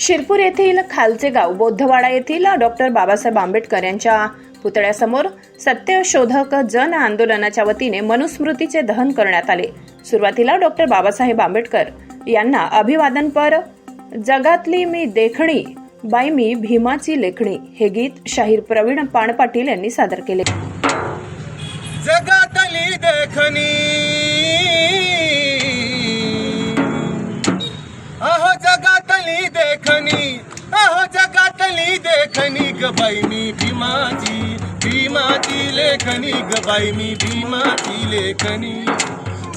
शिरपूर येथील खालचे गाव बौद्धवाडा येथील डॉक्टर बाबासाहेब आंबेडकर यांच्या पुतळ्यासमोर सत्यशोधक जन आंदोलनाच्या वतीने मनुस्मृतीचे दहन करण्यात आले. सुरुवातीला डॉक्टर बाबासाहेब आंबेडकर यांना अभिवादनपर जगातली मी देखणी बाई मी भीमाची लेखणी हे गीत शाहीर प्रवीण पाणपाटील यांनी सादर केले. जगातली देखणी. देखणी अहो जगातली देखणी ग बाई मी भीमाची भीमाची लेखणी ग बाई मी भीमाची लेखणी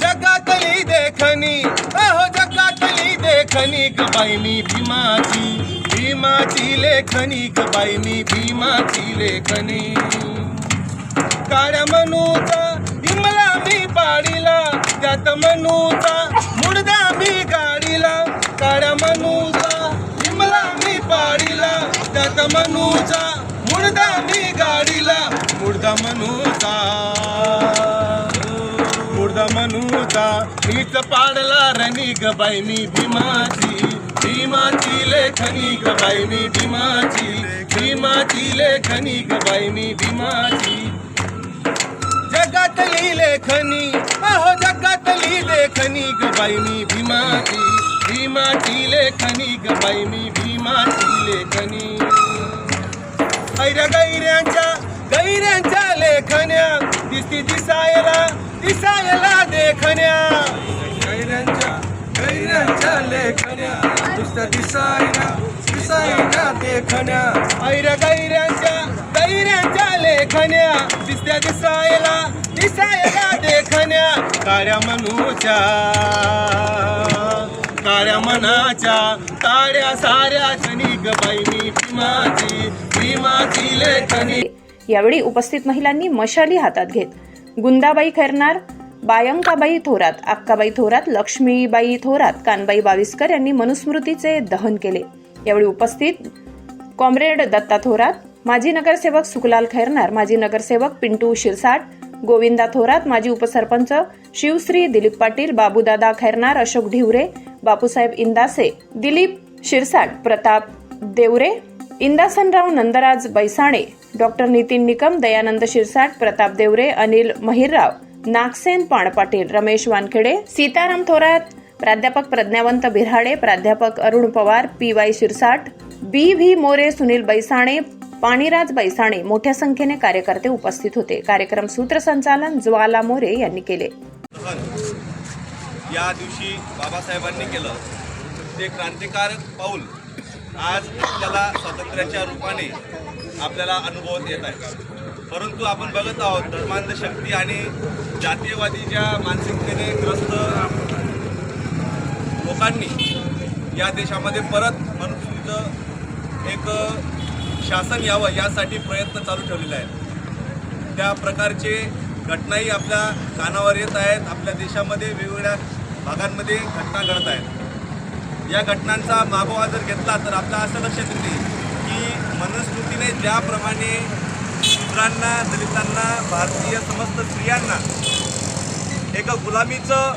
जगातली देखणी अहो जगातली देखणी ग बाई मी भीमाची भीमाची लेखणी ग बाई मी भीमाची लेखणी काळ्या मनूचा हिमला मी पाडीला त्यात मनूचा मुडदा मी गाडीला मुडदा मनूचा मुडदा मनूचा मीच पाडला रणी ग मी भीमाची. भीमाची लेखनी ग बाई मी भीमाची. भीमाची लेखनी ग बाई भीमाची. जगातली लेखनी अहो जगातली लेखनी ग बाई मी भीमाची. भीमाची लेखनी ग बाई मी भीमाची लेखनी. ऐऱ्या गैऱ्यांच्या गैऱ्यांच्या लेखण्या. दिसती दिसायला दिसायला देखण्या. गैऱ्यांच्या गैऱ्यांच्या लेखण्या. नुसत्या दिसायला दिसायला देखण्या. ऐऱ्या गैऱ्यांच्या गैऱ्यांच्या लेखण्या. दिसत्या दिसायला दिसायला देखण्या. काळ्या मनूच्या. साऱ्या मनाच्या ताड्या साऱ्या क्षणी बाईनी भीमाची भीमाची लेखनी यावेळी उपस्थित महिलांनी मशाली हातात घेत. गुंदाबाई खैरनार बायंकाबाई थोरात अक्काबाई थोरात लक्ष्मीबाई थोरात कानबाई बाविस्कर यांनी मनुस्मृतीचे दहन केले. यावेळी उपस्थित कॉम्रेड दत्ता थोरात माजी नगरसेवक सुकलाल खैरनार माजी नगरसेवक पिंटू शिरसाट गोविंदा थोरात माजी उपसरपंच शिवश्री दिलीप पाटील बाबूदादा खैरनार अशोक ढिवरे बापूसाहेब इंदासे दिलीप शिरसाट प्रताप देवरे इंदासनराव नंदराज बैसाणे डॉक्टर नितीन निकम दयानंद शिरसाट प्रताप देवरे अनिल महिरराव नागसेन पाणपाटील रमेश वानखेडे सीताराम थोरात प्राध्यापक प्रज्ञावंत बिराडे प्राध्यापक Arun Pawar P Y Shirsat B V More Sunil Baisane Paniraj Baisane मोठ्या संख्येने कार्यकर्ते उपस्थित होते. कार्यक्रम सूत्रसंचालन ज्वाला मोरे यांनी केले. या दिवशी बाबासाहेबांनी केलं. ते क्रांतिकारक पाऊल आज आपल्याला स्वातंत्र्याच्या रूपाने आपल्याला अनुभवत येत आहे. परंतु आपण बघत आहोत धर्मांध शक्ती आणि जातीयवादीच्या मानसिकतेने ग्रस्त लोकांनी या देशामध्ये परत मनुष्यचं एक शासन यावं यासाठी प्रयत्न चालू ठेवलेले आहेत. त्या प्रकारचे घटनाही आपल्या कानावर येत आहेत. आपल्या देशामध्ये वेगवेगळ्या भागांमध्ये घटना घडत आहेत. या घटनांचा मागोवा जर घेतला तर आपल्या असं लक्षात येते की मनुस्मृतीने ज्याप्रमाणे शूद्रांना दलितांना भारतीय समस्त स्त्रियांना एका गुलामीचं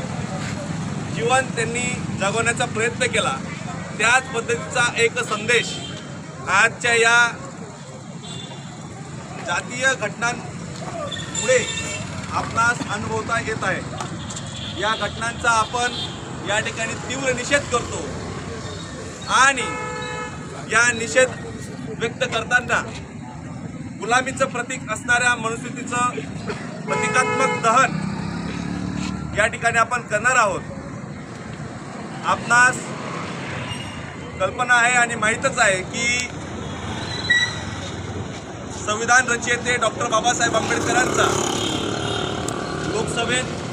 जीवन त्यांनी जगवण्याचा प्रयत्न केला त्याच पद्धतीचा एक संदेश आजच्या या जातीय घटनांमुळे आपणास अनुभवता येत आहे. या घटनांचा आपण या ठिकाणी तीव्र निषेध करतो. आणि या निषेध व्यक्त करताना गुलामीचं प्रतीक असणाऱ्या मनुस्मृतीचं प्रतिकात्मक दहन या ठिकाणी आपण करणार आहोत. आपणास कल्पना आहे आणि माहीतच आहे की संविधान रचयिते डॉक्टर बाबासाहेब आंबेडकरांचा लोकसभेत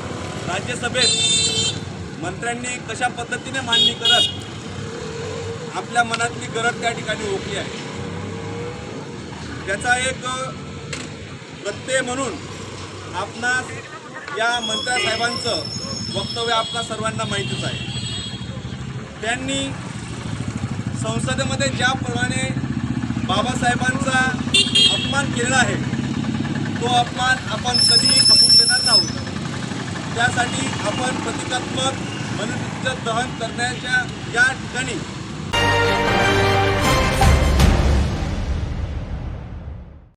राज्यसभेत मंत्र्यांनी कशा पद्धतीने मांडणी करत आपल्या मनातली गरज त्या ठिकाणी ओळखली आहे? त्याचा एक प्रत्यय म्हणून आपणास या मंत्र्यासाहेबांचं वक्तव्य आपल्या सर्वांना माहितीच आहे. त्यांनी संसदेमध्ये ज्याप्रमाणे बाबासाहेबांचा अपमान केलेला आहे तो अपमान आपण कधीही खपून देणार नाहोत त्यासाठी आपण प्रतिकात्मक मनुष्य दहन करण्याच्या या ठिकाणी